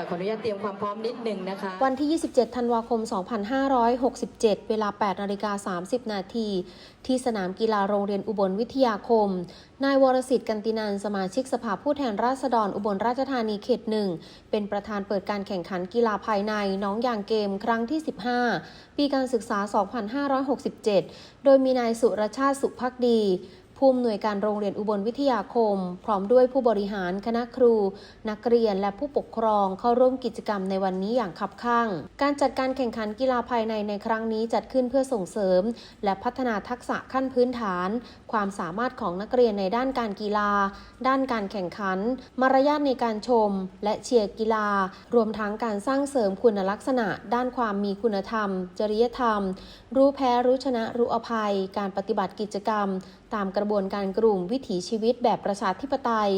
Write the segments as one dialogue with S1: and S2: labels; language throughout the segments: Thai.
S1: ขออนุญาตเตรียมความพร้อมนิดหนึ่งนะคะ
S2: วันที่ 27 ธันวาคม 2567 เวลา 8 นาฬิกา 30 นาที ที่สนามกีฬาโรงเรียนอุบลวิทยาคม นายวรสิทธิ์กันตินันสมาชิกสภาผู้แทนราษฎรอุบลราชธานีเขตหนึ่ง เป็นประธานเปิดการแข่งขันกีฬาภายในน้องยางเกมครั้งที่ 15 ปีการศึกษา 2567 โดยมีนายสุรชาติสุภักดี ผู้อำนวยการโรงเรียนอุบลวิทยาคม พร้อมด้วยผู้บริหารคณะครู นักเรียนและผู้ปกครองเข้าร่วมกิจกรรมในวันนี้อย่างคับข้างการจัดการแข่งขันกีฬาภายในในครั้งนี้จัดขึ้นเพื่อส่งเสริม และพัฒนาทักษะขั้นพื้นฐาน ความสามารถของนักเรียนในด้านการกีฬา ด้านการแข่งขัน มารยาทในการชม และเชียร์กีฬา รวมทั้งการสร้างเสริมคุณลักษณะ ด้านความมีคุณธรรม จริยธรรม รู้แพ้รู้ชนะรู้อภัย การปฏิบัติกิจกรรม ตามกระบวนการกลุ่มวิถีชีวิตแบบประชาธิปไตย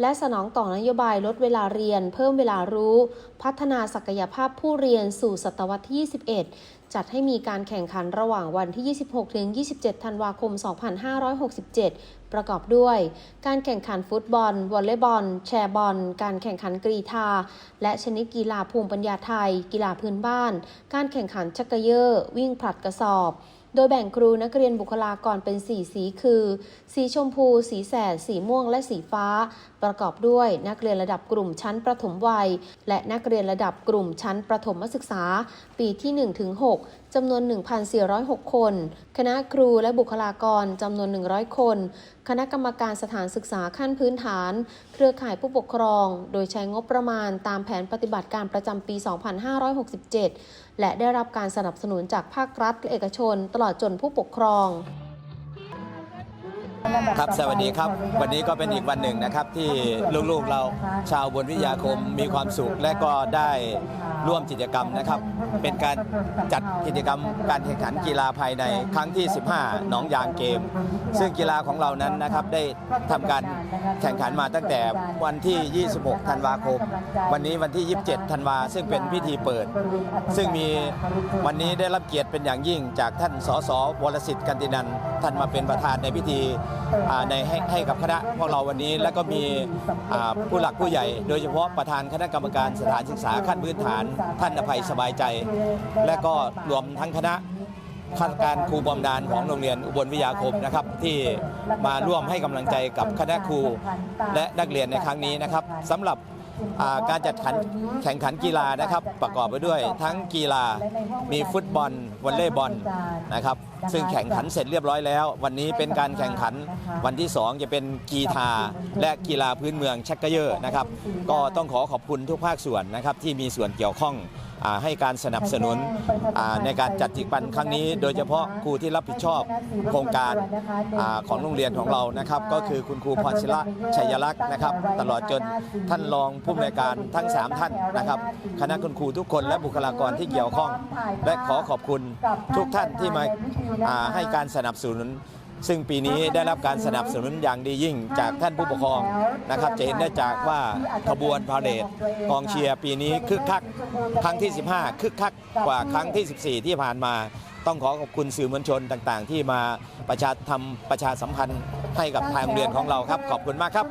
S2: และสนองต่อนโยบายลดเวลาเรียน เพิ่มเวลารู้ พัฒนาศักยภาพผู้เรียนสู่ศตวรรษที่ 21 จัดให้มีการแข่งขันระหว่างวันที่ 26 ถึง 27 ธันวาคม 2567 ประกอบด้วย การแข่งขันฟุตบอล วอลเลย์บอล แชร์บอล การแข่งขันกรีฑาและชนิดกีฬาภูมิปัญญาไทย กีฬาพื้นบ้าน การแข่งขันชักเกยอร์ วิ่งผลัดกระสอบ โดยแบ่งครูนักเรียนบุคลากรเป็น 4 สีคือ สีชมพู สีแสด สีม่วง และสีฟ้า ประกอบด้วยนักเรียนระดับกลุ่มชั้นประถมวัย และนักเรียนระดับกลุ่มชั้นประถมศึกษา ปีที่ 1-6จำนวน 1,406 คน คณะครูและบุคลากรจำนวน 100 คน คณะกรรมการสถานศึกษาขั้นพื้นฐาน เครือข่ายผู้ปกครอง โดยใช้งบประมาณตามแผนปฏิบัติการประจำปี 2567 และได้รับการสนับสนุนจากภาครัฐและเอกชน ตลอดจนผู้ปกครอง
S3: ครับสวัสดีครับ วันนี้ก็เป็นอีกวันหนึ่งนะครับ ที่ลูกๆเราชาวบนวิทยาคมมีความสุข และก็ได้ร่วมกิจกรรมนะครับ เป็นการจัดกิจกรรมการแข่งขันกีฬาภายในครั้งที่ 15 หนองยางเกม ซึ่งกีฬาของเรานั้นนะครับได้ทำการแข่งขันมาตั้งแต่วันที่ 26 ธันวาคม วันนี้วันที่ 27 ธันวาซึ่งเป็นพิธีเปิด ซึ่งมีวันนี้ได้รับเกียรติเป็นอย่างยิ่ง จากท่านสสวรสิทธิ์กันตินันท่านมาเป็นประธานในพิธี ในให้ให้กับคณะพวกเราวันนี้ และก็มีผู้หลักผู้ใหญ่ โดยเฉพาะประธานคณะกรรมการสถานศึกษาขั้นพื้นฐาน ท่านอภัยสบายใจ และก็รวมทั้งคณะข้าราชการครูบำนาญของโรงเรียนอุบลวิทยาคมนะครับ ที่มาร่วมให้กำลังใจกับคณะครูและนักเรียนในครั้งนี้นะครับสำหรับ อ่าการจัดขันแข่งขันกีฬานะครับ ประกอบไปด้วยทั้งกีฬามีฟุตบอลวอลเลย์บอลนะครับ ซึ่งแข่งขันเสร็จเรียบร้อยแล้ว วันนี้เป็นการแข่งขันวันที่ 2 จะเป็นกีฬาและกีฬาพื้นเมืองชักเกยอร์นะครับ ก็ต้องขอขอบคุณทุกภาคส่วนนะครับที่มีส่วนเกี่ยวข้อง อ่าให้การสนับสนุนอ่าในการจัดกิจกรรมครั้งนี้ โดยเฉพาะครูที่รับผิดชอบโครงการอาของโรงเรียนของเรานะครับ ก็คือคุณครูพรศิละชัยลักษณ์นะครับ ตลอดจนท่านรองผู้อำนวยการทั้ง 3 ท่านนะครับ คณะคุณครูทุกคนและบุคลากรที่เกี่ยวข้อง และขอขอบคุณทุกท่านที่มาอ่าให้การสนับสนุน ซึ่งปีนี้ได้รับการสนับสนุนอย่างดียิ่งจากท่านผู้ปกครองนะครับ จะเห็นได้จากว่าขบวนพาเหรดกองเชียร์ปีนี้คึกคักครั้งที่ 15 คึกคักกว่าครั้งที่ 14 ที่ผ่านมาต้องขอขอบคุณสื่อมวลชนต่างๆ ที่มาประชาทำประชาสัมพันธ์ให้กับทางโรงเรียนของเราครับ ขอบคุณมากครับ